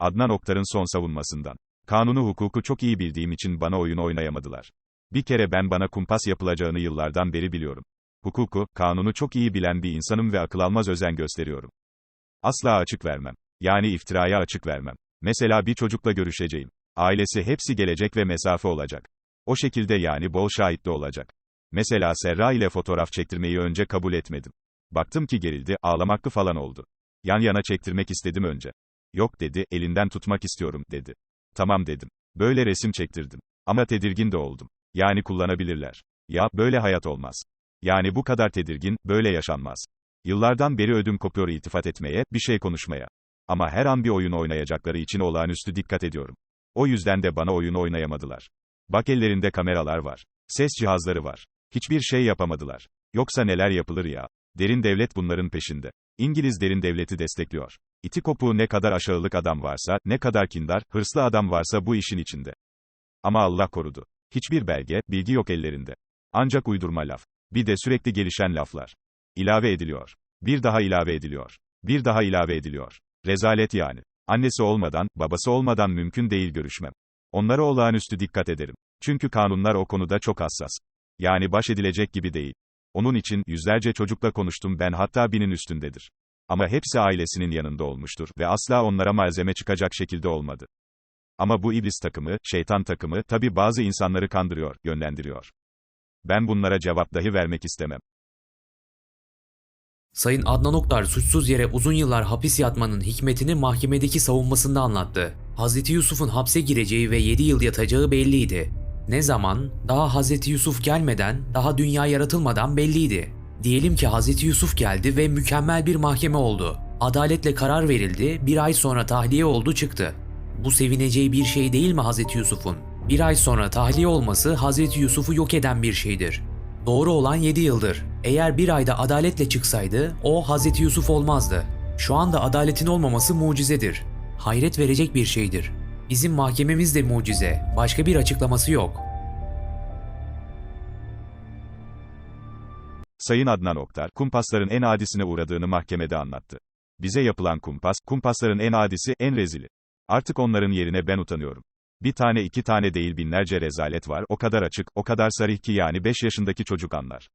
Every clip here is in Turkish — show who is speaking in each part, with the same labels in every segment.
Speaker 1: Adnan Oktar'ın son savunmasından. Kanunu hukuku çok iyi bildiğim için bana oyun oynayamadılar. Bir kere ben bana kumpas yapılacağını yıllardan beri biliyorum. Hukuku, kanunu çok iyi bilen bir insanım ve akıl almaz özen gösteriyorum. Asla açık vermem. Yani iftiraya açık vermem. Mesela bir çocukla görüşeceğim. Ailesi hepsi gelecek ve mesafe olacak. O şekilde yani bol şahitli olacak. Mesela Serra ile fotoğraf çektirmeyi önce kabul etmedim. Baktım ki gerildi, ağlamaklı falan oldu. Yan yana çektirmek istedim önce. Yok dedi, elinden tutmak istiyorum, dedi. Tamam dedim. Böyle resim çektirdim. Ama tedirgin de oldum. Yani kullanabilirler. Ya, böyle hayat olmaz. Yani bu kadar tedirgin, böyle yaşanmaz. Yıllardan beri ödüm kopuyor itifat etmeye, bir şey konuşmaya. Ama her an bir oyun oynayacakları için olağanüstü dikkat ediyorum. O yüzden de bana oyun oynayamadılar. Bak ellerinde kameralar var. Ses cihazları var. Hiçbir şey yapamadılar. Yoksa neler yapılır ya? Derin devlet bunların peşinde. İngiliz derin devleti destekliyor. İti kopuğu ne kadar aşağılık adam varsa, ne kadar kindar, hırslı adam varsa bu işin içinde. Ama Allah korudu. Hiçbir belge, bilgi yok ellerinde. Ancak uydurma laf. Bir de sürekli gelişen laflar. İlave ediliyor. Bir daha ilave ediliyor. Bir daha ilave ediliyor. Rezalet yani. Annesi olmadan, babası olmadan mümkün değil görüşmem. Onlara olağanüstü dikkat ederim. Çünkü kanunlar o konuda çok hassas. Yani baş edilecek gibi değil. Onun için, yüzlerce çocukla konuştum ben hatta binin üstündedir. Ama hepsi ailesinin yanında olmuştur ve asla onlara malzeme çıkacak şekilde olmadı. Ama bu iblis takımı, şeytan takımı, tabi bazı insanları kandırıyor, yönlendiriyor. Ben bunlara cevap dahi vermek istemem.
Speaker 2: Sayın Adnan Oktar suçsuz yere uzun yıllar hapis yatmanın hikmetini mahkemedeki savunmasında anlattı. Hz. Yusuf'un hapse gireceği ve 7 yıl yatacağı belliydi. Ne zaman? Daha Hz. Yusuf gelmeden, daha dünya yaratılmadan belliydi. Diyelim ki Hz. Yusuf geldi ve mükemmel bir mahkeme oldu. Adaletle karar verildi, bir ay sonra tahliye oldu çıktı. Bu sevineceği bir şey değil mi Hz. Yusuf'un? Bir ay sonra tahliye olması Hz. Yusuf'u yok eden bir şeydir. Doğru olan 7 yıldır. Eğer bir ayda adaletle çıksaydı o Hz. Yusuf olmazdı. Şu anda adaletin olmaması mucizedir. Hayret verecek bir şeydir. Bizim mahkememiz de mucize. Başka bir açıklaması yok.
Speaker 1: Sayın Adnan Oktar, kumpasların en adisine uğradığını mahkemede anlattı. Bize yapılan kumpas, kumpasların en adisi, en rezili. Artık onların yerine ben utanıyorum. Bir tane iki tane değil binlerce rezalet var, o kadar açık, o kadar sarih ki yani 5 yaşındaki çocuk anlar.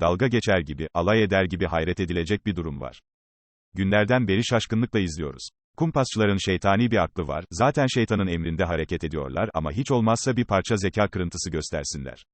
Speaker 1: Dalga geçer gibi, alay eder gibi hayret edilecek bir durum var. Günlerden beri şaşkınlıkla izliyoruz. Kumpasçıların şeytani bir aklı var, zaten şeytanın emrinde hareket ediyorlar ama hiç olmazsa bir parça zeka kırıntısı göstersinler.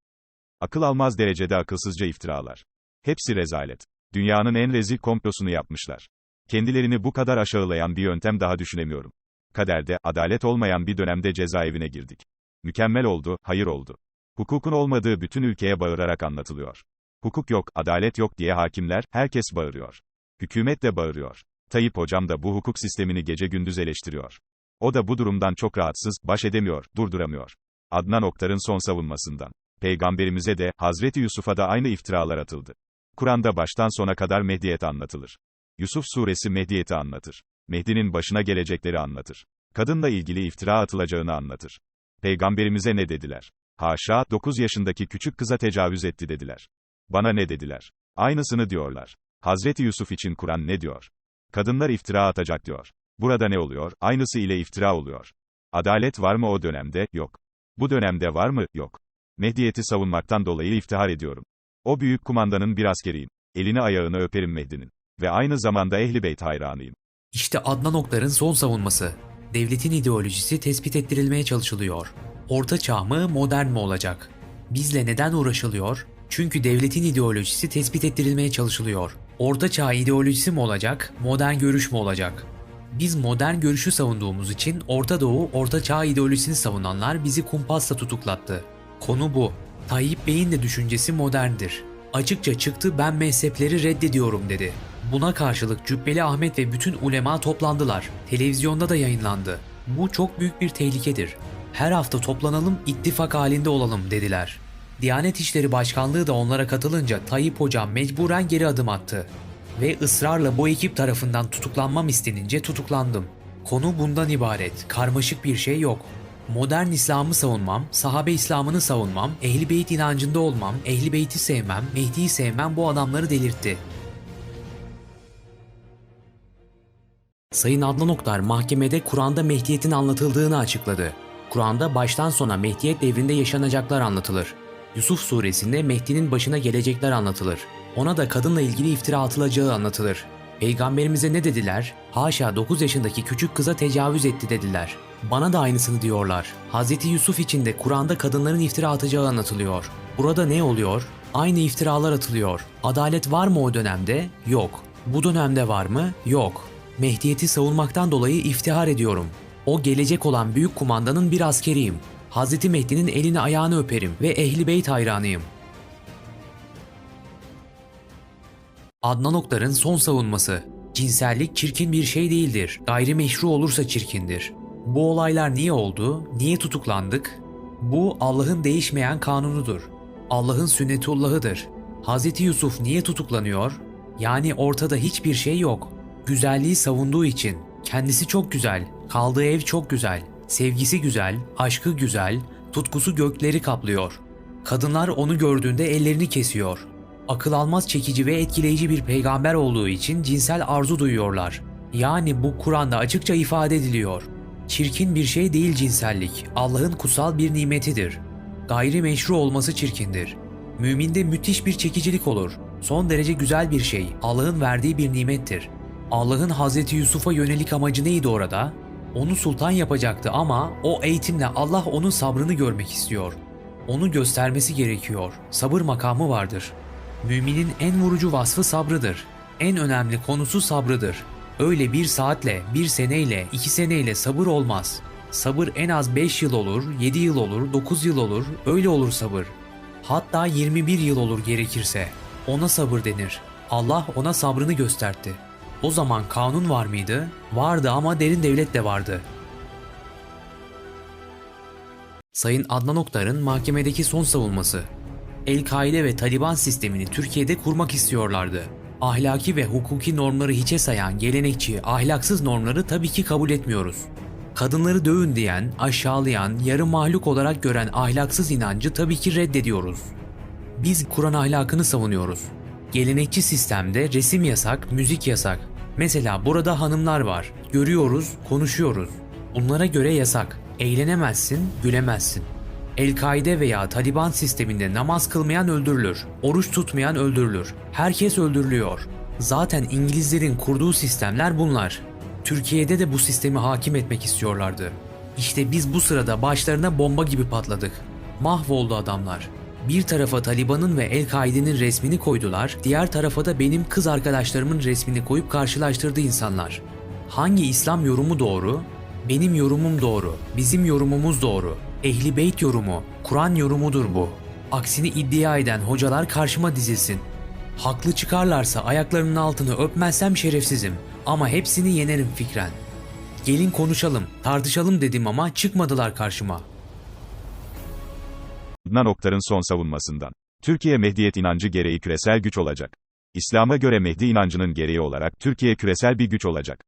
Speaker 1: Akıl almaz derecede akılsızca iftiralar. Hepsi rezalet. Dünyanın en rezil komplosunu yapmışlar. Kendilerini bu kadar aşağılayan bir yöntem daha düşünemiyorum. Kaderde, adalet olmayan bir dönemde cezaevine girdik. Mükemmel oldu, hayır oldu. Hukukun olmadığı bütün ülkeye bağırarak anlatılıyor. Hukuk yok, adalet yok diye hakimler, herkes bağırıyor. Hükümet de bağırıyor. Tayyip hocam da bu hukuk sistemini gece gündüz eleştiriyor. O da bu durumdan çok rahatsız, baş edemiyor, durduramıyor. Adnan Oktar'ın son savunmasından. Peygamberimize de, Hazreti Yusuf'a da aynı iftiralar atıldı. Kur'an'da baştan sona kadar Mehdiyet anlatılır. Yusuf suresi Mehdiyet'i anlatır. Mehdi'nin başına gelecekleri anlatır. Kadınla ilgili iftira atılacağını anlatır. Peygamberimize ne dediler? Haşa, 9 yaşındaki küçük kıza tecavüz etti dediler. Bana ne dediler? Aynısını diyorlar. Hazreti Yusuf için Kur'an ne diyor? Kadınlar iftira atacak diyor. Burada ne oluyor? Aynısı ile iftira oluyor. Adalet var mı o dönemde? Yok. Bu dönemde var mı? Yok. Mehdiyeti savunmaktan dolayı iftihar ediyorum. O büyük kumandanın bir askeriyim. Elini ayağını öperim Mehdi'nin. Ve aynı zamanda Ehli Beyt hayranıyım.
Speaker 2: İşte Adnan Oktar'ın son savunması. Devletin ideolojisi tespit ettirilmeye çalışılıyor. Orta çağ mı, modern mi olacak? Bizle neden uğraşılıyor? Çünkü devletin ideolojisi tespit ettirilmeye çalışılıyor. Orta çağ ideolojisi mi olacak, modern görüş mü olacak? Biz modern görüşü savunduğumuz için Orta Doğu, Orta Çağ ideolojisini savunanlar bizi kumpasla tutuklattı. Konu bu. Tayyip Bey'in de düşüncesi moderndir. Açıkça çıktı ben mezhepleri reddediyorum dedi. Buna karşılık Cübbeli Ahmet ve bütün ulema toplandılar. Televizyonda da yayınlandı. Bu çok büyük bir tehlikedir. Her hafta toplanalım, ittifak halinde olalım dediler. Diyanet İşleri Başkanlığı da onlara katılınca Tayyip Hoca mecburen geri adım attı. Ve ısrarla bu ekip tarafından tutuklanmam istenince tutuklandım. Konu bundan ibaret, karmaşık bir şey yok. Modern İslam'ı savunmam, sahabe İslam'ını savunmam, Ehli Beyt inancında olmam, Ehli Beyt'i sevmem, Mehdi'yi sevmem bu adamları delirtti. Sayın Adnan Oktar mahkemede Kur'an'da Mehdiyet'in anlatıldığını açıkladı. Kur'an'da baştan sona Mehdiyet devrinde yaşanacaklar anlatılır. Yusuf suresinde Mehdi'nin başına gelecekler anlatılır. Ona da kadınla ilgili iftira atılacağı anlatılır. Peygamberimize ne dediler? Haşa 9 yaşındaki küçük kıza tecavüz etti dediler. Bana da aynısını diyorlar. Hz. Yusuf için de Kur'an'da kadınların iftira atacağı anlatılıyor. Burada ne oluyor? Aynı iftiralar atılıyor. Adalet var mı o dönemde? Yok. Bu dönemde var mı? Yok. Mehdiyeti savunmaktan dolayı iftihar ediyorum. O gelecek olan büyük kumandanın bir askeriyim. Hz. Mehdi'nin elini ayağını öperim ve Ehli Beyt hayranıyım. Adnan Oktar'ın son savunması. Cinsellik çirkin bir şey değildir. Gayrimeşru olursa çirkindir. Bu olaylar niye oldu? Niye tutuklandık? Bu Allah'ın değişmeyen kanunudur. Allah'ın sünnetullahıdır. Hz. Yusuf niye tutuklanıyor? Yani ortada hiçbir şey yok. Güzelliği savunduğu için. Kendisi çok güzel, kaldığı ev çok güzel, sevgisi güzel, aşkı güzel, tutkusu gökleri kaplıyor. Kadınlar onu gördüğünde ellerini kesiyor. Akıl almaz çekici ve etkileyici bir peygamber olduğu için cinsel arzu duyuyorlar. Yani bu Kur'an'da açıkça ifade ediliyor. Çirkin bir şey değil cinsellik, Allah'ın kutsal bir nimetidir. Gayri meşru olması çirkindir. Müminde müthiş bir çekicilik olur. Son derece güzel bir şey, Allah'ın verdiği bir nimettir. Allah'ın Hazreti Yusuf'a yönelik amacı neydi orada? Onu sultan yapacaktı ama o eğitimle Allah onun sabrını görmek istiyor. Onu göstermesi gerekiyor. Sabır makamı vardır. Müminin en vurucu vasfı sabrıdır. En önemli konusu sabrıdır. Öyle bir saatle, bir seneyle, iki seneyle sabır olmaz. Sabır en az 5 yıl olur, 7 yıl olur, 9 yıl olur, öyle olur sabır. Hatta 21 yıl olur gerekirse. Ona sabır denir. Allah ona sabrını gösterdi. O zaman kanun var mıydı? Vardı ama derin devlet de vardı. Sayın Adnan Oktar'ın mahkemedeki son savunması. El-Kaide ve Taliban sistemini Türkiye'de kurmak istiyorlardı. Ahlaki ve hukuki normları hiçe sayan gelenekçi, ahlaksız normları tabii ki kabul etmiyoruz. Kadınları dövün diyen, aşağılayan, yarı mahluk olarak gören ahlaksız inancı tabii ki reddediyoruz. Biz Kur'an ahlakını savunuyoruz. Gelenekçi sistemde resim yasak, müzik yasak. Mesela burada hanımlar var. Görüyoruz, konuşuyoruz. Bunlara göre yasak. Eğlenemezsin, gülemezsin. El-Kaide veya Taliban sisteminde namaz kılmayan öldürülür. Oruç tutmayan öldürülür. Herkes öldürülüyor. Zaten İngilizlerin kurduğu sistemler bunlar. Türkiye'de de bu sistemi hakim etmek istiyorlardı. İşte biz bu sırada başlarına bomba gibi patladık. Mahvoldu adamlar. Bir tarafa Taliban'ın ve El-Kaide'nin resmini koydular, diğer tarafa da benim kız arkadaşlarımın resmini koyup karşılaştırdı insanlar. Hangi İslam yorumu doğru? Benim yorumum doğru, bizim yorumumuz doğru. Ehli Beyt yorumu, Kur'an yorumudur bu. Aksini iddia eden hocalar karşıma dizilsin. Haklı çıkarlarsa ayaklarının altını öpmezsem şerefsizim ama hepsini yenerim fikren. Gelin konuşalım, tartışalım dedim ama çıkmadılar karşıma.
Speaker 1: Adnan son savunmasından. Türkiye Mehdiyet inancı gereği küresel güç olacak. İslam'a göre Mehdi inancının gereği olarak Türkiye küresel bir güç olacak.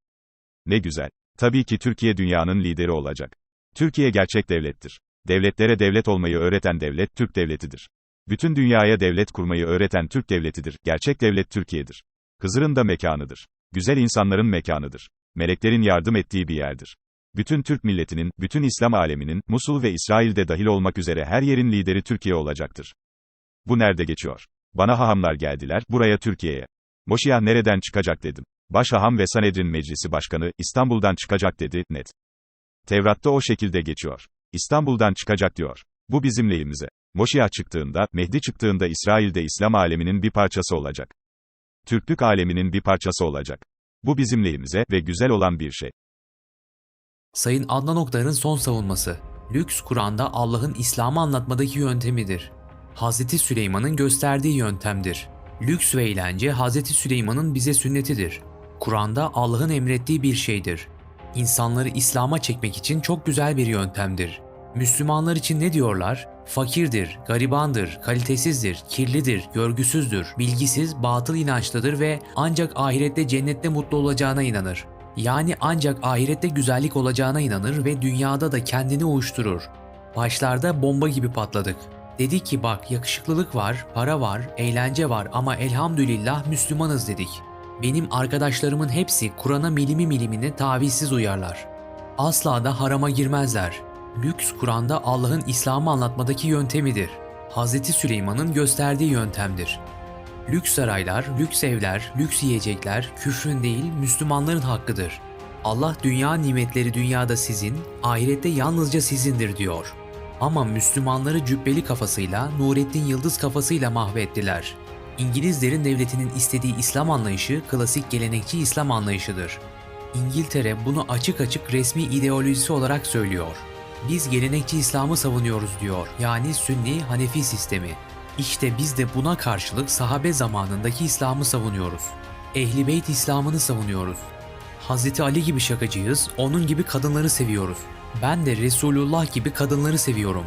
Speaker 1: Ne güzel. Tabii ki Türkiye dünyanın lideri olacak. Türkiye gerçek devlettir. Devletlere devlet olmayı öğreten devlet Türk devletidir. Bütün dünyaya devlet kurmayı öğreten Türk devletidir. Gerçek devlet Türkiye'dir. Hızır'ın da mekanıdır. Güzel insanların mekanıdır. Meleklerin yardım ettiği bir yerdir. Bütün Türk milletinin, bütün İslam aleminin, Musul ve İsrail'de dahil olmak üzere her yerin lideri Türkiye olacaktır. Bu nerede geçiyor? Bana hahamlar geldiler, buraya Türkiye'ye. Moşiyah nereden çıkacak dedim. Baş haham ve Sanedrin Meclisi Başkanı, İstanbul'dan çıkacak dedi, net. Tevrat'ta o şekilde geçiyor. İstanbul'dan çıkacak diyor. Bu bizim lehimize. Moşiyah çıktığında, Mehdi çıktığında İsrail'de İslam aleminin bir parçası olacak. Türklük aleminin bir parçası olacak. Bu bizim lehimize ve güzel olan bir şey.
Speaker 2: Sayın Adnan Oktar'ın son savunması. Lüks Kur'an'da Allah'ın İslam'ı anlatmadaki yöntemidir. Hz. Süleyman'ın gösterdiği yöntemdir. Lüks ve eğlence Hz. Süleyman'ın bize sünnetidir. Kur'an'da Allah'ın emrettiği bir şeydir. İnsanları İslam'a çekmek için çok güzel bir yöntemdir. Müslümanlar için ne diyorlar? Fakirdir, garibandır, kalitesizdir, kirlidir, görgüsüzdür, bilgisiz, batıl inançlıdır ve ancak ahirette cennette mutlu olacağına inanır. Yani ancak ahirette güzellik olacağına inanır ve dünyada da kendini uyuşturur. Başlarda bomba gibi patladık. Dedi ki bak yakışıklılık var, para var, eğlence var ama elhamdülillah Müslümanız dedik. Benim arkadaşlarımın hepsi Kur'an'a milimi milimine tavizsiz uyarlar. Asla da harama girmezler. Lüks Kur'an'da Allah'ın İslam'ı anlatmadaki yöntemidir. Hz. Süleyman'ın gösterdiği yöntemdir. Lüks saraylar, lüks evler, lüks yiyecekler küfrün değil Müslümanların hakkıdır. Allah dünya nimetleri dünyada sizin, ahirette yalnızca sizindir diyor. Ama Müslümanları cübbeli kafasıyla, Nurettin Yıldız kafasıyla mahvettiler. İngilizlerin devletinin istediği İslam anlayışı klasik gelenekçi İslam anlayışıdır. İngiltere bunu açık açık resmi ideolojisi olarak söylüyor. Biz gelenekçi İslam'ı savunuyoruz diyor. Yani Sünni Hanefi sistemi. İşte biz de buna karşılık sahabe zamanındaki İslam'ı savunuyoruz. Ehli Beyt İslam'ını savunuyoruz. Hazreti Ali gibi şakacıyız, onun gibi kadınları seviyoruz. Ben de Resulullah gibi kadınları seviyorum.